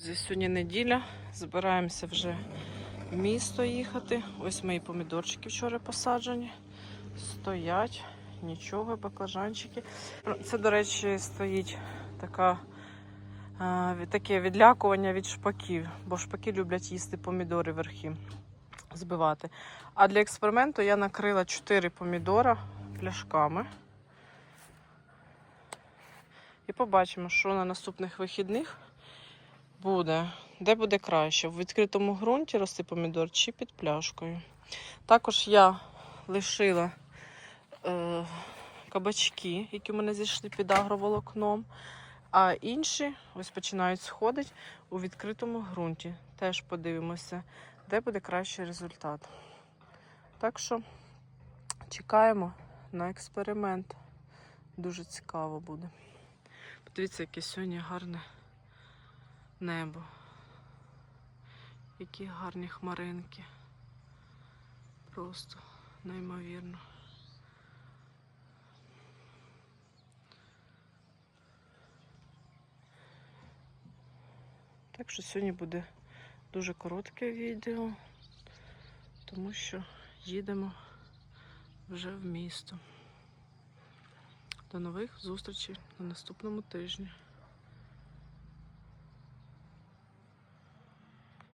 Сьогодні неділя, збираємося вже в місто їхати. Ось мої помідорчики вчора посаджені. Стоять, нічого, баклажанчики. Це, до речі, стоїть така, таке відлякування від шпаків, бо шпаки люблять їсти помідори верхи, збивати. А для експерименту я накрила 4 помідора пляшками. І побачимо, що на наступних вихідних буде. Де буде краще? В відкритому ґрунті рости помідор чи під пляшкою. Також я лишила е, кабачки, які в мене зійшли під агроволокном. А інші ось починають сходити у відкритому ґрунті. Теж подивимося, де буде кращий результат. Так що чекаємо на експеримент. Дуже цікаво буде. Подивіться, яке сьогодні гарне небо. Які гарні хмаринки. Просто неймовірно. Так що сьогодні буде дуже коротке відео, тому що їдемо вже в місто. До нових зустрічей на наступному тижні.